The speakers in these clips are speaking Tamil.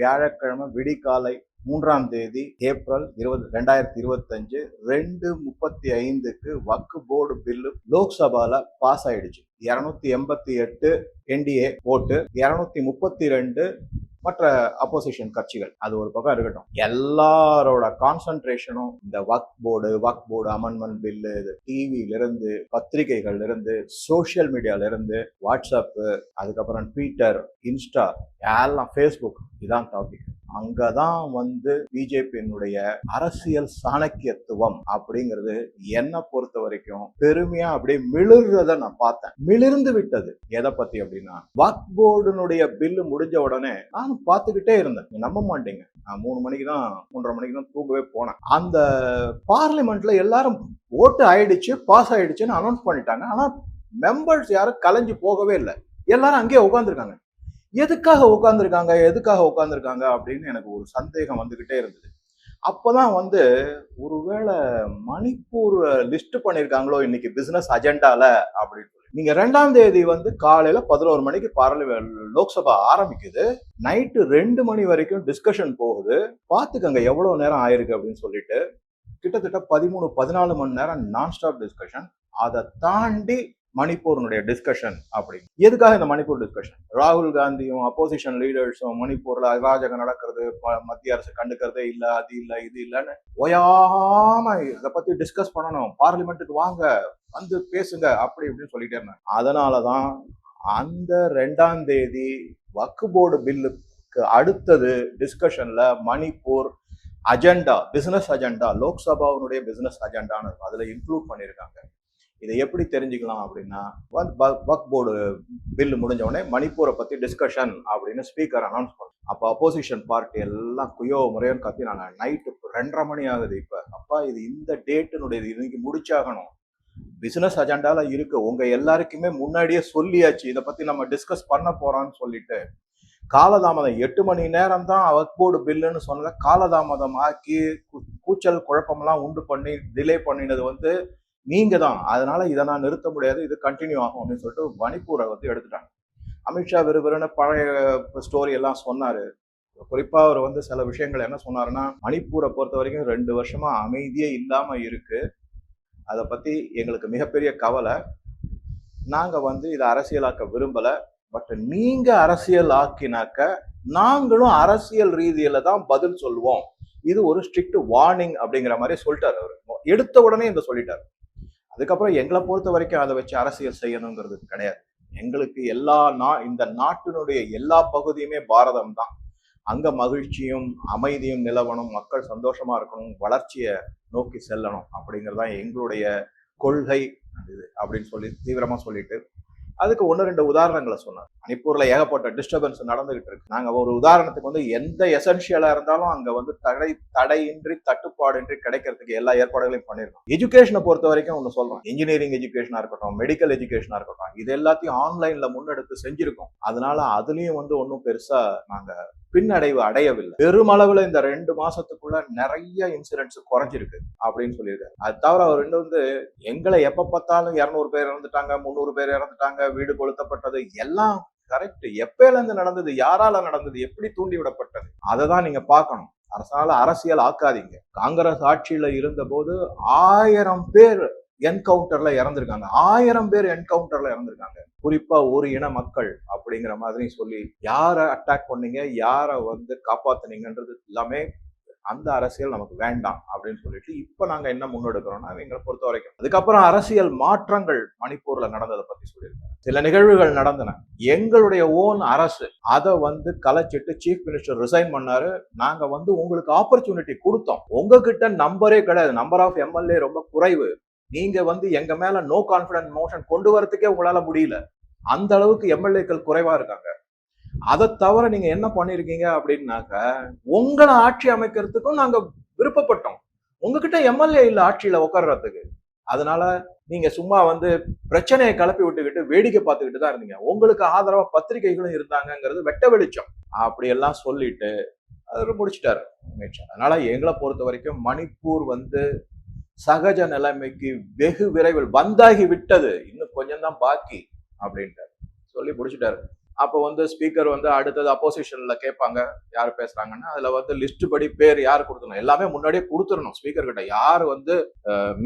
வியாழக்கிழமை விடிகாலை மூன்றாம் தேதி ஏப்ரல் இருபது ரெண்டாயிரத்தி இருபத்தஞ்சு ரெண்டு முப்பத்தி ஐந்துக்கு வக்கு போர்டு பில்லு லோக்சபால பாஸ் ஆயிடுச்சு. இருநூத்தி எண்பத்தி எட்டு என்டிஏ ஓட்டு இருநூத்தி முப்பத்தி ரெண்டு மற்ற அப்போசிஷன் கட்சிகள். அது ஒரு பக்கம் இருக்கட்டும். எல்லாரோட கான்சன்ட்ரேஷனும் இந்த வக் போர்டு வக் போர்டு அமெண்ட்மெண்ட் பில்லு டிவில இருந்து பத்திரிகைகள்ல இருந்து சோஷியல் மீடியால இருந்து வாட்ஸ்அப் அதுக்கப்புறம் ட்விட்டர் இன்ஸ்டா எல்லாம் ஃபேஸ்புக் இதான் டாபிக் அங்கதான் வந்து பிஜேபியினுடைய அரசியல் சாணக்கியத்துவம் அப்படிங்கிறது என்னை பொறுத்த வரைக்கும் பெருமையா அப்படியே மிளிர்றத நான் பார்த்தேன். மிளிர்ந்து விட்டது. எதை பத்தி அப்படின்னா வக் போர்டுனுடைய பில்லு முடிஞ்ச உடனே நான் பார்த்துக்கிட்டே இருந்தேன். நம்ப மாட்டீங்க. நான் மூணு மணிக்கு தான் மூன்றரை மணிக்கு தான் தூங்கவே போனேன். அந்த பார்லிமெண்ட்ல எல்லாரும் ஓட்டு ஆயிடுச்சு பாஸ் ஆயிடுச்சுன்னு அனௌன்ஸ் பண்ணிட்டாங்க. ஆனா மெம்பர்ஸ் யாரும் கலைஞ்சு போகவே இல்லை. எல்லாரும் அங்கேயே உட்காந்துருக்காங்க எதுக்காக உட்காந்துருக்காங்க எதுக்காக உட்காந்துருக்காங்க அப்படின்னு எனக்கு ஒரு சந்தேகம் வந்துகிட்டே இருந்தது. அப்போதான் வந்து ஒருவேளை மணிப்பூர் லிஸ்ட் பண்ணியிருக்காங்களோ இன்னைக்கு பிசினஸ் அஜெண்டால அப்படின்னு சொல்லி. நீங்க ரெண்டாம் தேதி வந்து காலையில பதினோரு மணிக்கு பார்லிமெண்ட் லோக்சபா ஆரம்பிக்குது. நைட்டு ரெண்டு மணி வரைக்கும் டிஸ்கஷன் போகுது. பாத்துக்கங்க எவ்வளவு நேரம் ஆயிருக்கு அப்படின்னு சொல்லிட்டு. கிட்டத்தட்ட பதிமூணு பதினாலு மணி நேரம் நான் ஸ்டாப் டிஸ்கஷன் அதை தாண்டி மணிப்பூர்னுடைய டிஸ்கஷன் அப்படின்னு. எதுக்காக இந்த மணிப்பூர் டிஸ்கஷன் ராகுல் காந்தியும் அப்போசிஷன் லீடர்ஸும் மணிப்பூர்ல அராஜகம் நடக்கிறது ப- மத்திய அரசு கண்டுக்கிறதே இல்ல அது இல்ல இது இல்லைன்னு ஓயாம இதை பத்தி டிஸ்கஸ் பண்ணணும். பார்லிமெண்ட்டுக்கு வாங்க வந்து பேசுங்க அப்படி இப்படின்னு சொல்லிட்டே இருந்தேன் அதனாலதான் அந்த ரெண்டாம் தேதி வக்கு போர்டு பில்லுக்கு அடுத்தது டிஸ்கஷன்ல மணிப்பூர் அஜெண்டா பிசினஸ் அஜெண்டா லோக்சபாவினுடைய பிசினஸ் அஜெண்டான்னு அதுல இன்க்ளூட் பண்ணியிருக்காங்க. இதை எப்படி தெரிஞ்சுக்கலாம் அப்படின்னா வந்து வக் போர்டு பில்லு முடிஞ்ச உடனே மணிப்பூரை பற்றி டிஸ்கஷன் அப்படின்னு ஸ்பீக்கர் அனௌன்ஸ் பண்ணோம் அப்போ அப்போசிஷன் பார்ட்டி எல்லாம் குயோ முறையோன்னு கத்தினாங்க. நைட்டு ரெண்டரை மணி ஆகுது இப்போ. அப்பா இது இந்த டேட்டுனுடைய இன்னைக்கு முடிச்சாகணும். பிசினஸ் அஜெண்டால இருக்கு. உங்க எல்லாருக்குமே முன்னாடியே சொல்லியாச்சு. இதை பத்தி நம்ம டிஸ்கஸ் பண்ண போறோம்னு சொல்லிட்டு. காலதாமதம். எட்டு மணி நேரம் தான் ஒர்க் போர்டு பில்லுன்னு சொன்னதை காலதாமதம் ஆக்கி கூச்சல் குழப்பம்லாம் உண்டு பண்ணி டிலே பண்ணினது வந்து நீங்க தான் அதனால இதை நான் நிறுத்த முடியாது. இது கண்டினியூ ஆகும் அப்படின்னு சொல்லிட்டு மணிப்பூரை வந்து எடுத்துட்டாங்க. அமித்ஷா விறுவிறுன்னு பழைய ஸ்டோரி எல்லாம் சொன்னாரு. குறிப்பா அவர் வந்து சில விஷயங்கள் என்ன சொன்னாருன்னா மணிப்பூரை பொறுத்த வரைக்கும் ரெண்டு வருஷமா அமைதியே இல்லாம இருக்கு. அதை பத்தி எங்களுக்கு மிகப்பெரிய கவலை. நாங்க வந்து இதை அரசியலாக்க விரும்பல. பட் நீங்க அரசியல் ஆக்கினாக்க நாங்களும் அரசியல் ரீதியில தான் பதில் சொல்லுவோம். இது ஒரு ஸ்ட்ரிக்ட் வார்னிங் அப்படிங்கிற மாதிரி சொல்லிட்டாரு அவர். எடுத்த உடனே இந்த சொல்லிட்டாரு. அதுக்கப்புறம் எங்களை பொறுத்த வரைக்கும் அதை வச்சு அரசியல் செய்யணுங்கிறது கிடையாது. எங்களுக்கு எல்லா நா இந்த நாட்டினுடைய எல்லா பகுதியுமே பாரதம் தான் அங்க மகிழ்ச்சியும் அமைதியும் நிலவணும் மக்கள் சந்தோஷமா இருக்கணும் வளர்ச்சியை நோக்கி செல்லணும் அப்படிங்கிறது தான் எங்களுடைய கொள்கை. இது அப்படின்னு சொல்லி தீவிரமா சொல்லிட்டு அதுக்கு ஒன்று ரெண்டு உதாரணங்களை சொன்னார். மணிப்பூர்ல ஏகப்பட்ட டிஸ்டர்பன்ஸ் நடந்துகிட்டு இருக்கு. நாங்க ஒரு உதாரணத்துக்கு வந்து எந்த எசென்ஷியலா இருந்தாலும் அங்க வந்து தடை தடையின்றி தட்டுப்பாடின்றி கிடைக்கிறதுக்கு எல்லா ஏற்பாடுகளையும் பண்ணிருக்கோம். எஜுகேஷனை பொறுத்த வரைக்கும் ஒன்று சொல்றோம். இன்ஜினியரிங் எஜுகேஷனா இருக்கட்டும் மெடிக்கல் எஜுகேஷனா இருக்கட்டும் இது எல்லாத்தையும் ஆன்லைன்ல முன்னெடுத்து செஞ்சிருக்கோம். அதனால அதுலயும் வந்து ஒன்றும் பெருசா நாங்க பின்னடைவு அடையவில்லை. பெருமளவுல இந்த ரெண்டு மாசத்துக்குள்ள நிறைய இன்சூரன்ஸ் குறைஞ்சிருக்கு அப்படின்னு சொல்லியிருக்காரு. அது தவிர அவர் இன்னும் வந்து எங்களை எப்ப பார்த்தாலும் இரநூறு பேர் இறந்துட்டாங்க முந்நூறு பேர் இறந்துட்டாங்க வீடு கொளுத்தப்பட்டது எல்லாம் கரெக்ட் எப்பயில இருந்து நடந்தது யாரால நடந்தது எப்படி தூண்டி விடப்பட்டது அதை தான் நீங்க பார்க்கணும். அரசால அரசியல் ஆக்காதீங்க. காங்கிரஸ் ஆட்சியில இருந்தபோது ஆயிரம் பேர் என்கவுண்டர்ல இறந்திருக்காங்க. ஆயிரம் பேர் என்கவுண்டர்ல இறந்திருக்காங்க. குறிப்பா ஒரு இன மக்கள் அப்படிங்கிற மாதிரி சொல்லி யாரை அட்டாக் பண்ணீங்க? யாரை வந்து காப்பாத்துனீங்கன்றது எல்லாமே அந்த அரசியல் நமக்கு வேண்டாம் அப்படின்னு சொல்லிட்டு இப்போ நாங்க என்ன முன்னெடுக்கிறோம்னா எங்களை பொறுத்த வரைக்கும். அதுக்கப்புறம் அரசியல் மாற்றங்கள் மணிப்பூர்ல நடந்ததை பத்தி சொல்லியிருக்காங்க சில நிகழ்வுகள் நடந்தன. எங்களுடைய ஓன் அரசு அதை வந்து கலைச்சிட்டு சீஃப் மினிஸ்டர் ரிசைன் பண்ணாரு. நாங்க வந்து உங்களுக்கு ஆப்பர்ச்சுனிட்டி கொடுத்தோம். உங்ககிட்ட நம்பரே கிடையாது. நம்பர் ஆஃப் எம்எல்ஏ ரொம்ப குறைவு. நீங்க வந்து எங்க மேல நோ கான்பிடன்ட் மோஷன் கொண்டு வரத்துக்கே உங்களால முடியல. அந்த அளவுக்கு எம்எல்ஏக்கள் குறைவா இருக்காங்க. அதை தவிர நீங்க என்ன பண்ணிருக்கீங்க அப்படின்னாக்க உங்களை ஆட்சி அமைக்கிறதுக்கும் நாங்க விருப்பப்பட்டோம். உங்ககிட்ட எம்எல்ஏ இல்லை ஆட்சியில உட்கார்றதுக்கு. அதனால நீங்க சும்மா வந்து பிரச்சனையை கிளப்பி விட்டுக்கிட்டு வேடிக்கை பார்த்துக்கிட்டு தான் இருந்தீங்க. உங்களுக்கு ஆதரவா பத்திரிகைகளும் இருந்தாங்கங்கிறது வெட்ட வெளிச்சம். அப்படியெல்லாம் சொல்லிட்டு அதில் முடிச்சிட்டாரு. அமித்ஷா அதனால எங்களை பொறுத்த வரைக்கும் மணிப்பூர் வந்து சகஜ நிலைமைக்கு வெகு விரைவில் வந்தாகி விட்டது இன்னும் கொஞ்சம் தான் பாக்கி அப்படின்ட்டாரு சொல்லி முடிச்சுட்டாரு. அப்போ வந்து ஸ்பீக்கர் வந்து அடுத்தது அப்போசிஷன்ல கேட்பாங்க யார் பேசுறாங்கன்னா அதுல வந்து லிஸ்ட் படி பேர் யார் கொடுத்துடணும்? எல்லாமே முன்னாடியே கொடுத்துடணும். ஸ்பீக்கர் கிட்ட யார் வந்து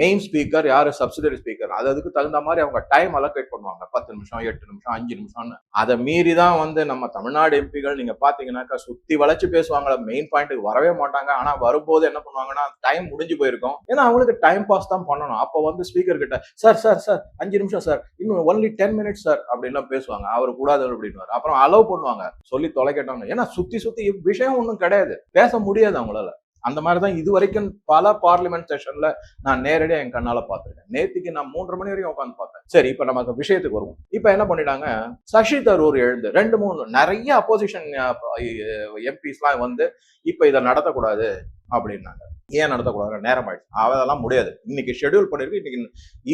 மெயின் ஸ்பீக்கர் யார் சப்சிடரி ஸ்பீக்கர் அது அதுக்கு தகுந்த மாதிரி அவங்க டைம் அலோகேட் பண்ணுவாங்க. பத்து நிமிஷம் எட்டு நிமிஷம் அஞ்சு நிமிஷம்னு. அதை மீறி தான் வந்து நம்ம தமிழ்நாடு எம்பிகள் நீங்க பாத்தீங்கன்னாக்கா சுத்தி வளைச்சு பேசுவாங்கள மெயின் பாயிண்ட்டுக்கு வரவே மாட்டாங்க. ஆனா வரும்போது என்ன பண்ணுவாங்கன்னா டைம் முடிஞ்சு போயிருக்கும். ஏன்னா அவங்களுக்கு டைம் பாஸ் தான் பண்ணணும். அப்போ வந்து ஸ்பீக்கர் கிட்ட சார் சார் சார் அஞ்சு நிமிஷம் சார் இன்னும் ஒன்லி டென் மினிட்ஸ் சார் அப்படின்லாம் பேசுவாங்க. அவர் கூடாது அப்படின்னு அப்புறம் அலோவ் பண்ணுவாங்க. சொல்லி தொலைக்கட்டோம்னு. ஏன்னா சுத்தி சுத்தி விஷயம் ஒன்றும் கிடையாது. பேச முடியாது அவங்களால. அந்த மாதிரி தான் இது வரைக்கும் பல பார்லிமெண்ட் செஷன்ல நான் நேரடியாக என் கண்ணால பாத்துருக்கேன் நேத்திக்கு நான் மூன்றரை மணி வரைக்கும் உட்காந்து பார்த்தேன். சரி இப்ப நமக்கு விஷயத்துக்கு வருவோம். இப்ப என்ன பண்ணிட்டாங்க? சசி தரூர் எழுந்து ரெண்டு மூணு நிறைய அப்போசிஷன் எம்பிஸ்லாம் வந்து இப்ப இதை நடத்தக்கூடாது அப்படின்னாங்க. ஏன் நடத்தக்கூடாது நேரம் ஆயிடுச்சு. அதெல்லாம் முடியாது. இன்னைக்கு ஷெடியூல் பண்ணிருக்கு. இன்னைக்கு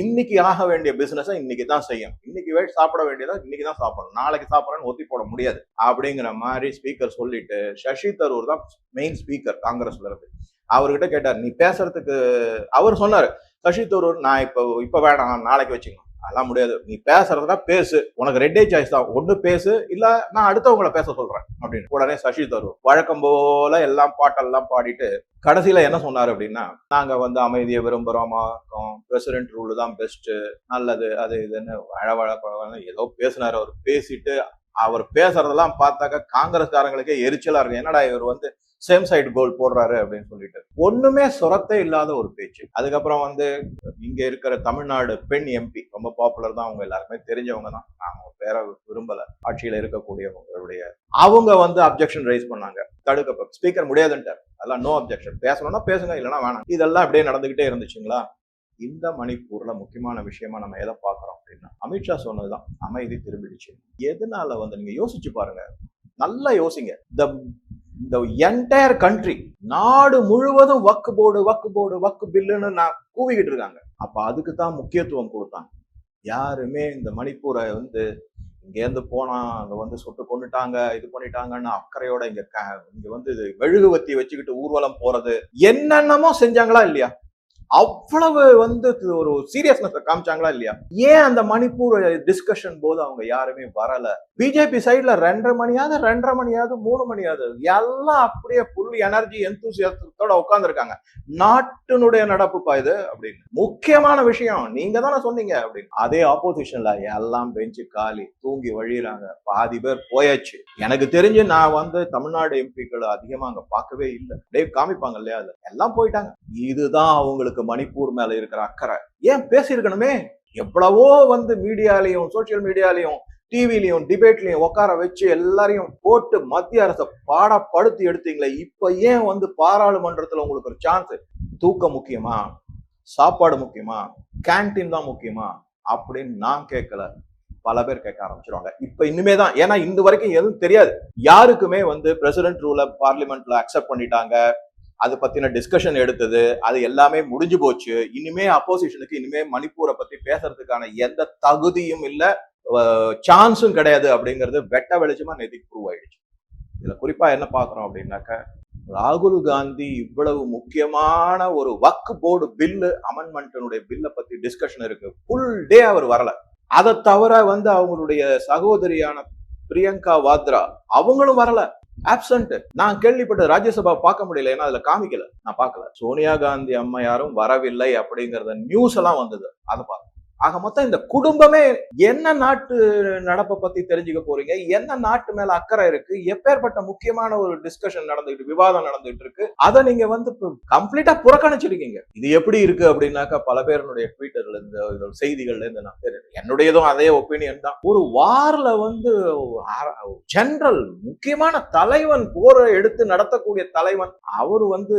இன்னைக்கு ஆக வேண்டிய பிசினஸை இன்னைக்கு தான் செய்யும் இன்னைக்கு வெயிட் சாப்பிட வேண்டியதா இன்னைக்கு தான் சாப்பிடணும். நாளைக்கு சாப்பிடறேன்னு ஒத்தி போட முடியாது. அப்படிங்கிற மாதிரி ஸ்பீக்கர் சொல்லிட்டு சசி தரூர் தான் மெயின் ஸ்பீக்கர் காங்கிரஸ்ல இருந்து. அவர்கிட்ட கேட்டார் நீ பேசுறதுக்கு அவர் சொன்னார் சசி தரூர் நான் இப்போ இப்போ வேணாம். நாளைக்கு வச்சுக்கணும் அதெல்லாம் முடியாது. நீ பேசுறதுனா பேசு. உனக்கு ரெட்டே சாய்ஸ் தான். ஒண்ணு பேசு. இல்ல நான் அடுத்தவங்களை பேச சொல்றேன் அப்படின்னு. உடனே சசி தரூர் வழக்கம் போல எல்லாம் பாட்டெல்லாம் பாடிட்டு கடைசியில என்ன சொன்னாரு அப்படின்னா நாங்க வந்து அமைதியை விரும்புறோமா? பிரசிடென்ட் ரூல் தான் பெஸ்ட் நல்லது அது இதுன்னு அழவழ பழவழன்னு ஏதோ பேசினாரு அவர். பேசிட்டு அவர் பேசுறதெல்லாம் பார்த்தாக்கா காங்கிரஸ்காரங்களுக்கே எரிச்சலா இருக்கு என்னடா இவர் வந்து சேம் சைடு கோல் போடுறாரு அப்படின்னு சொல்லிட்டு. ஒண்ணுமே சுரத்தே இல்லாத ஒரு பேச்சு. அதுக்கப்புறம் வந்து இங்க இருக்கிற தமிழ்நாடு பெண் எம்பி ரொம்ப பாப்புலர் தான் அவங்க எல்லாருக்குமே தெரிஞ்சவங்க தான். நாங்க பேர விரும்பல. ஆட்சியில இருக்கக்கூடியவங்களுடைய அவங்க வந்து அப்ஜெக்ஷன் ரைஸ் பண்ணாங்க. தடுக்க ஸ்பீக்கர் முடியாதுன்ட்டார். அதெல்லாம் நோ அப்ஜெக்ஷன் பேசணும்னா பேசுங்க இல்லைன்னா வேணாம். இதெல்லாம் அப்படியே நடந்துகிட்டே இருந்துச்சுங்களா? இந்த மணிப்பூர்ல முக்கியமான விஷயமா நம்ம எதை பார்க்குறோம் அப்படின்னா அமித்ஷா சொன்னதுதான் அமைதி திரும்பிடுச்சு. எதனால வந்து நீங்க யோசிச்சு பாருங்க. நல்லா யோசிங்க. த இந்த என்டையர் கண்ட்ரி நாடு முழுவதும் வக்கு போர்டு வக்கு போர்டு வக்கு பில்லுன்னு நான் கூவிக்கிட்டு இருக்காங்க. அப்ப அதுக்கு தான் முக்கியத்துவம் கொடுத்தாங்க. யாருமே இந்த மணிப்பூரை வந்து இங்கேருந்து போனா அங்க வந்து சுட்டு கொண்டுட்டாங்க இது பண்ணிட்டாங்கன்னு அக்கறையோட இங்க இங்க வந்து இது மெழுகுவத்தி வச்சுக்கிட்டு ஊர்வலம் போறது என்னென்னமோ செஞ்சாங்களா இல்லையா? அவ்வளவு வந்து ஒரு சீரியஸ்னஸ் காமிச்சாங்களா இல்லையா? ஏன் அந்த மணிப்பூர் டிஸ்கஷன் போது அவங்க யாருமே வரல? பிஜேபி சைட்ல ரெண்டரை மணியாவது ரெண்டரை மணியாவது மூணு மணியாவது எல்லாம் அப்படியே ஃபுல் எனர்ஜி எந்தூசியத்தோட உட்காந்துருக்காங்க நாட்டினுடைய நடப்புப்பா இது அப்படின்னு. முக்கியமான விஷயம் நீங்க தானே சொன்னீங்க அப்படின்னு. அதே ஆப்போசிஷன்ல எல்லாம் பெஞ்சு காலி தூங்கி வழியிறாங்க. பாதி பேர் போயாச்சு. எனக்கு தெரிஞ்சு நான் வந்து தமிழ்நாடு எம்பிக்களை அதிகமா அங்க பார்க்கவே இல்லை. அப்படியே காமிப்பாங்க இல்லையா அது எல்லாம் போயிட்டாங்க. இதுதான் அவங்களுக்கு மணிப்பூர் மேல இருக்கிற அக்கறை. ஏன் பேசியிருக்கணுமே? எவ்வளவோ வந்து மீடியாலையும் சோசியல் மீடியாலையும் டிவிலையும் டிபேட்லையும் உட்கார வச்சு எல்லாரையும் போட்டு மத்திய அரசை பாடப்படுத்தி எடுத்தீங்களே இப்ப ஏன் வந்து பாராளுமன்றத்துல உங்களுக்கு ஒரு சான்ஸ் தூக்கம் முக்கியமா? சாப்பாடு முக்கியமா? கேன்டீன் தான் முக்கியமா? அப்படின்னு நான் கேட்கல. பல பேர் கேட்க ஆரம்பிச்சிருவாங்க. இப்ப இனிமே தான் ஏன்னா இந்த வரைக்கும் எதுவும் தெரியாது. யாருக்குமே வந்து பிரசிடென்ட் ரூல பார்லிமெண்ட்ல அக்செப்ட் பண்ணிட்டாங்க. அது பத்தின டிஸ்கஷன் எடுத்தது அது எல்லாமே முடிஞ்சு போச்சு. இனிமே அப்போசிஷனுக்கு இனிமே மணிப்பூரை பத்தி பேசுறதுக்கான எந்த தகுதியும் இல்ல. சான்ஸும் கிடையாது அப்படிங்கிறது வெட்ட வெளிச்சமா நேற்றுக்கு ப்ரூவ் ஆயிடுச்சு. இதுல குறிப்பா என்ன பாக்குறோம் அப்படின்னாக்க ராகுல் காந்தி இவ்வளவு முக்கியமான ஒரு வக்கு போர்டு பில்லு அமெண்ட்மெண்ட்டினுடைய பில்லை பத்தி டிஸ்கஷன் இருக்கு. ஃபுல் டே அவர் வரல. அதை தவிர வந்து அவங்களுடைய சகோதரியான பிரியங்கா வாத்ரா அவங்களும் வரல. ஆப்சண்ட் நான் கேள்விப்பட்ட ராஜ்யசபா பார்க்க முடியல ஏன்னா அதுல காமிக்கல. நான் பார்க்கல. சோனியா காந்தி அம்மையாரும் வரவில்லை அப்படிங்கறத நியூஸ் எல்லாம் வந்தது. அதை பார்க்க ஆக மொத்தம் இந்த குடும்பமே என்ன நாட்டு நடப்பை பத்தி தெரிஞ்சுக்க போறீங்க? என்ன நாட்டு மேல அக்கறை இருக்கு? எப்பேற்பட்ட முக்கியமான ஒரு டிஸ்கஷன் நடந்துகிட்டு விவாதம் நடந்துகிட்டு இருக்கு? அதை நீங்க வந்து கம்ப்ளீட்டா புறக்கணிச்சிருக்கீங்க. இது எப்படி இருக்கு அப்படின்னாக்கா பல பேருடைய ட்விட்டர்ல இருந்து செய்திகள்ல இருந்து நான் தெரியும் என்னுடையதும் அதே ஒப்பீனியன் தான். ஒரு வார்ல வந்து ஜென்ரல் முக்கியமான தலைவன் போரை எடுத்து நடத்தக்கூடிய தலைவன் அவரு வந்து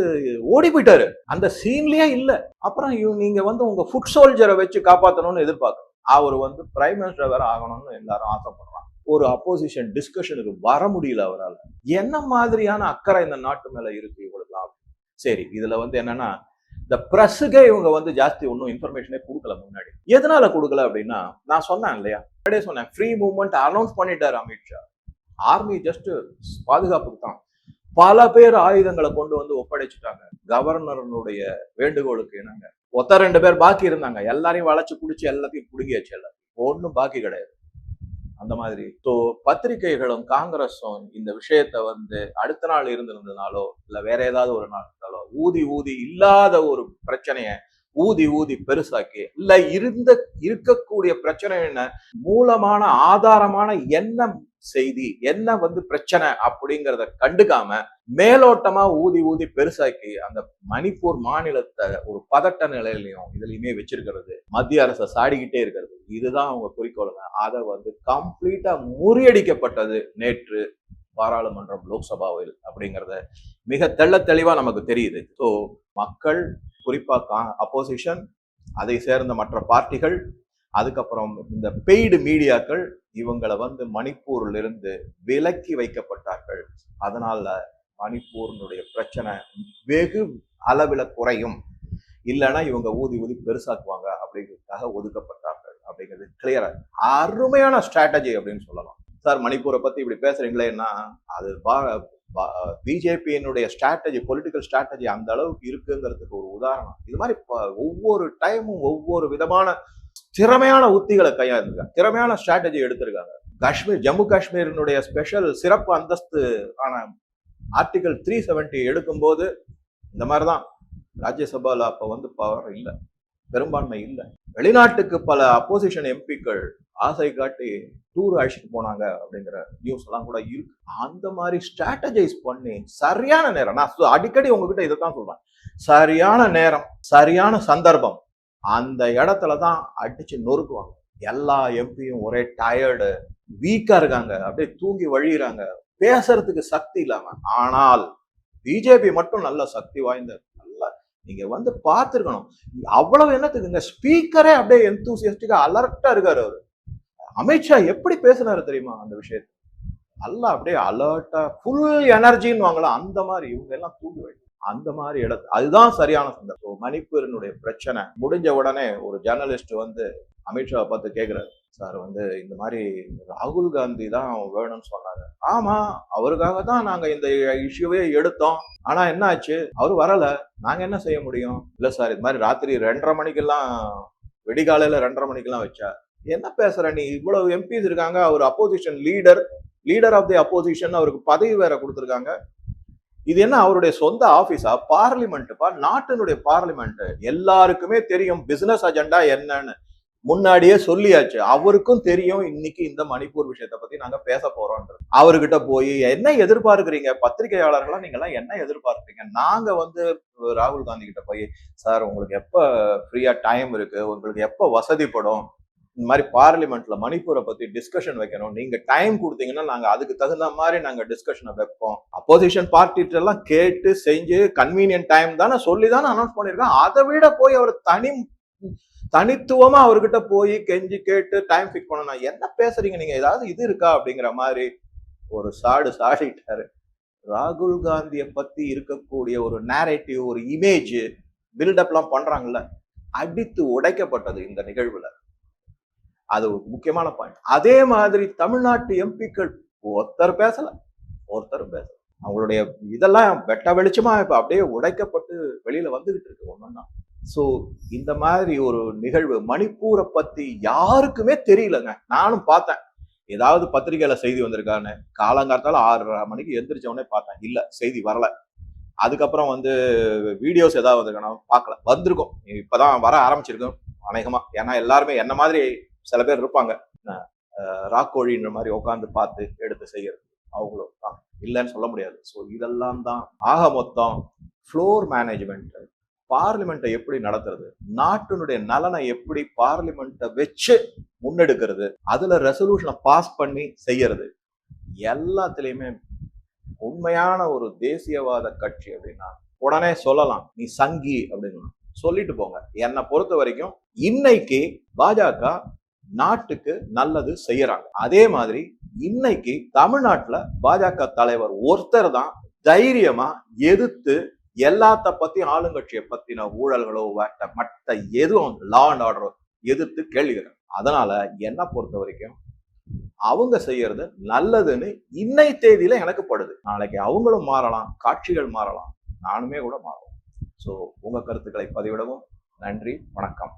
ஓடி போயிட்டாரு. அந்த சீன்லயே இல்ல. அப்புறம் நீங்க வந்து உங்க ஃபுட் சோல்ஜரை வச்சு ஆகணும்னு எதிர்பார்க்கணும் அவர் வந்து பிரைம் மினிஸ்டர் வேற ஆகணும்னு எல்லாரும் ஆசைப்படுறாங்க. ஒரு அப்போசிஷன் டிஸ்கஷனுக்கு வர முடியல அவரால். என்ன மாதிரியான அக்கறை இந்த நாட்டு மேல இருக்கு இவங்களுக்கு சரி இதுல வந்து என்னன்னா இந்த பிரஸுக்கே இவங்க வந்து ஜாஸ்தி ஒன்றும் இன்ஃபர்மேஷனே கொடுக்கல முன்னாடி. எதனால கொடுக்கல அப்படின்னா நான் சொன்னேன் இல்லையா? முன்னாடியே சொன்னேன் ஃப்ரீ மூவ்மெண்ட் அனௌன்ஸ் பண்ணிட்டாரு அமித்ஷா ஆர்மி ஜஸ்ட் பாதுகாப்புக்கு தான். பல பேர் ஆயுதங்களை கொண்டு வந்து ஒப்படைச்சிட்டாங்க. கவர்னருடைய வேண்டுகோளுக்கு என்னங்க ஒத்த ரெண்டு பேர் பாக்கி இருந்தாங்க. எல்லாரையும் வளைச்சு குடிச்சு எல்லாத்தையும் பிடுங்கியாச்சு எல்லாத்தையும் ஒன்றும் பாக்கி கிடையாது. அந்த மாதிரி. ஸோ பத்திரிகைகளும் காங்கிரஸும் இந்த விஷயத்த வந்து அடுத்த நாள் இருந்திருந்ததுனாலோ இல்லை வேற ஏதாவது ஒரு நாள் இருந்தாலோ ஊதி ஊதி இல்லாத ஒரு பிரச்சனையை ஊதி ஊதி பெருசாக்கி இல்ல இருந்த இருக்கக்கூடிய பிரச்சனை என்ன? மூலமான ஆதாரமான என்ன செய்தி என்ன வந்து பிரச்சனை அப்படிங்கிறத கண்டுக்காம மேலோட்டமா ஊதி ஊதி பெருசாக்கி அந்த மணிப்பூர் மாநிலத்தை ஒரு பதட்ட நிலையிலையும் இதுலயுமே வச்சிருக்கிறது. மத்திய அரசை சாடிக்கிட்டே இருக்கிறது. இதுதான் அவங்க குறிக்கோளுங்க அதை வந்து கம்ப்ளீட்டா முறியடிக்கப்பட்டது நேற்று பாராளுமன்றம் லோக்சபாவில் அப்படிங்கிறத மிக தெள்ள தெளிவாக நமக்கு தெரியுது. ஸோ மக்கள் குறிப்பாக கா அப்போசிஷன் அதை சேர்ந்த மற்ற பார்ட்டிகள் அதுக்கப்புறம் இந்த பெய்டு மீடியாக்கள் இவங்களை வந்து மணிப்பூரில் இருந்து விலக்கி வைக்கப்பட்டார்கள். அதனால மணிப்பூரினுடைய பிரச்சனை வெகு அளவில் குறையும். இல்லைன்னா இவங்க ஊதி ஊதி பெருசாக்குவாங்க அப்படிங்கிறதுக்காக ஒதுக்கப்பட்டார்கள் அப்படிங்கிறது கிளியரா அருமையான ஸ்ட்ராட்டஜி அப்படின்னு சொல்லலாம். சார் மணிப்பூரை பத்தி இப்படி பேசுறீங்களேன்னா அது பிஜேபியினுடைய ஸ்ட்ராட்டஜி பொலிட்டிக்கல் ஸ்ட்ராட்டஜி அந்த அளவுக்கு இருக்குங்கிறதுக்கு ஒரு உதாரணம். இது மாதிரி ஒவ்வொரு டைமும் ஒவ்வொரு விதமான திறமையான உத்திகளை கையாண்டிருக்காங்க. திறமையான ஸ்ட்ராட்டஜி எடுத்திருக்காங்க. காஷ்மீர் ஜம்மு காஷ்மீரினுடைய ஸ்பெஷல் சிறப்பு அந்தஸ்து ஆன ஆர்டிகல் த்ரீ செவன்டி எடுக்கும்போது இந்த மாதிரி தான் ராஜ்யசபாவில் அப்போ வந்து பவர் இல்லை. பெரும்பான்மை இல்லை. வெளிநாட்டுக்கு பல அப்போசிஷன் எம்பிக்கள் ஆசை காட்டி டூர் அழைச்சிட்டு போனாங்க அப்படிங்கிற நியூஸ் எல்லாம் கூட இருக்கு. அந்த மாதிரி ஸ்ட்ராட்டஜைஸ் பண்ணி சரியான நேரம் நான் அடிக்கடி உங்ககிட்ட இதை தான் சொல்றேன். சரியான நேரம் சரியான சந்தர்ப்பம் அந்த இடத்துல தான் அடிச்சு நொறுக்குவாங்க. எல்லா எம்பியும் ஒரே டயர்டு வீக்கா இருக்காங்க அப்படியே தூங்கி வழியிறாங்க. பேசுறதுக்கு சக்தி இல்லாம ஆனால் பிஜேபி மட்டும் நல்ல சக்தி வாய்ந்தது. நீங்க வந்து பார்த்துருக்கணும். அவ்வளவு என்னத்துக்குங்க? ஸ்பீக்கரே அப்படியே எந்தூசியஸ்டிக்கா அலர்ட்டா இருக்காரு அவரு. அமித்ஷா எப்படி பேசுனாரு தெரியுமா அந்த விஷயத்தை? நல்லா அப்படியே அலர்ட்டா ஃபுல் எனர்ஜின்னு வாங்கலாம் அந்த மாதிரி இவங்க எல்லாம் தூங்கி அந்த மாதிரி இடத்து அதுதான் சரியான சந்தர்ப்பம். மணிப்பூரினுடைய பிரச்சனை முடிஞ்ச உடனே ஒரு ஜேர்னலிஸ்ட் வந்து அமித்ஷாவை பார்த்து கேட்கிறாரு சார் வந்து இந்த மாதிரி ராகுல் காந்தி தான் வேணும்னு சொன்னாரு ஆமா அவருக்காக தான் நாங்க இந்த இஷ்யூவே எடுத்தோம். ஆனா என்ன ஆச்சு? அவர் வரல. நாங்க என்ன செய்ய முடியும்? இல்ல சார் இது மாதிரி ராத்திரி ரெண்டரை மணிக்கெல்லாம் வெடிகாலையில ரெண்டரை மணிக்கெல்லாம் வச்சா என்ன பேசுற நீ? இவ்வளவு எம்பிஸ் இருக்காங்க அவர் opposition leader leader of the opposition அவருக்கு பதவி வேற கொடுத்துருக்காங்க. இது என்ன அவருடைய சொந்த ஆபீஸா பார்லிமெண்ட் பா? நாட்டினுடைய பார்லிமெண்ட் எல்லாருக்குமே தெரியும் பிசினஸ் அஜெண்டா என்னன்னு. முன்னாடியே சொல்லியாச்சு. அவருக்கும் தெரியும் இன்னைக்கு இந்த மணிப்பூர் விஷயத்தை பத்தி நாங்க பேச போறோம்ன்றது அவர்கிட்ட போய் என்ன எதிர்பார்க்குறீங்க? பத்திரிகையாளர்களா? நீங்க எல்லாம் என்ன எதிர்பார்க்குறீங்க? நாங்க வந்து ராகுல் காந்தி கிட்ட போய் சார் உங்களுக்கு எப்ப ஃப்ரீயா டைம் இருக்கு? உங்களுக்கு எப்ப வசதிப்படும் இந்த மாதிரி பார்லிமெண்ட்ல மணிப்பூரை பத்தி டிஸ்கஷன் வைக்கணும். நீங்க டைம் கொடுத்தீங்கன்னா நாங்க அதுக்கு தகுந்த மாதிரி நாங்க டிஸ்கஷனை வைப்போம். அப்போசிஷன் பார்ட்டிட்ட எல்லாம் கேட்டு செஞ்சு கன்வீனியன்ட் டைம் தானே சொல்லி தானே அனௌன்ஸ் பண்ணிருக்கான் அதை விட போய் அவர் தனி தனித்துவமா அவர்கிட்ட போய் கெஞ்சி கேட்டு டைம் ஃபிக் பண்ணணும் என்ன பேசுறீங்க? நீங்க ஏதாவது இது இருக்கா? அப்படிங்கிற மாதிரி ஒரு சாடு சாடிட்டாரு. ராகுல் காந்தியை பத்தி இருக்கக்கூடிய ஒரு நேரேட்டிவ் ஒரு இமேஜ் பில்டப்லாம் பண்றாங்கல்ல அடித்து உடைக்கப்பட்டது இந்த நிகழ்வுல. அது ஒரு முக்கியமான பாயிண்ட் அதே மாதிரி தமிழ்நாட்டு எம்பிக்கள் ஒருத்தர் பேசல ஒருத்தர் பேசல. அவங்களுடைய இதெல்லாம் வெட்ட வெளிச்சமா இப்ப அப்படியே உடைக்கப்பட்டு வெளியில வந்துகிட்டு இருக்கு ஒன்னொன்னா ஸோ இந்த மாதிரி ஒரு நிகழ்வு மணிப்பூரை பத்தி யாருக்குமே தெரியலங்க. நானும் பார்த்தேன். ஏதாவது பத்திரிகையில செய்தி வந்திருக்கான்னு. காலங்காலத்தால ஆறரை மணிக்கு எந்திரிச்ச உடனே பார்த்தேன். இல்லை செய்தி வரல. அதுக்கப்புறம் வந்து வீடியோஸ் ஏதாவது வந்திருக்கானா பார்க்கல. வந்திருக்கும். இப்பதான் வர ஆரம்பிச்சிருக்கோம் அநேகமா. ஏன்னா எல்லாருமே என்ன மாதிரி சில பேர் இருப்பாங்க. ராக்கோழின்ற மாதிரி உட்காந்து பார்த்து எடுத்து செய்யறது. அவங்களும் தான் இல்லைன்னு சொல்ல முடியாது. ஸோ இதெல்லாம் தான். ஆக மொத்தம் ஃப்ளோர் மேனேஜ்மெண்ட் பார்லிமெண்ட்டை எப்படி நடத்துறது? நாட்டினுடைய நலனை எப்படி பார்லிமெண்ட்டை வச்சு முன்னெடுக்கிறது? அதுல ரெசல்யூஷனை பாஸ் பண்ணி செய்யறது. எல்லாத்துலயுமே உண்மையான ஒரு தேசியவாத கட்சி அப்படின்னா உடனே சொல்லலாம் நீ சங்கி அப்படின்னு சொல்லிட்டு போங்க. என்னை பொறுத்த வரைக்கும் இன்னைக்கு பாஜக நாட்டுக்கு நல்லது செய்யறாங்க. அதே மாதிரி இன்னைக்கு தமிழ்நாட்டுல பாஜக தலைவர் ஒருத்தர் தான் தைரியமா எதிர்த்து எல்லாத்த பத்தியும் ஆளுங்கட்சியை பத்தின ஊழல்களோ மற்ற எதுவும் லா அண்ட் ஆர்டரோ எதிர்த்து கேள்விக்கிறேன் அதனால என்ன பொறுத்த வரைக்கும் அவங்க செய்யறது நல்லதுன்னு இன்னை தேதியில எனக்கு படுது. நாளைக்கு அவங்களும் மாறலாம் காட்சிகள் மாறலாம் நானுமே கூட மாறலாம் ஸோ உங்க கருத்துக்களை பதிவிடவும் நன்றி வணக்கம்.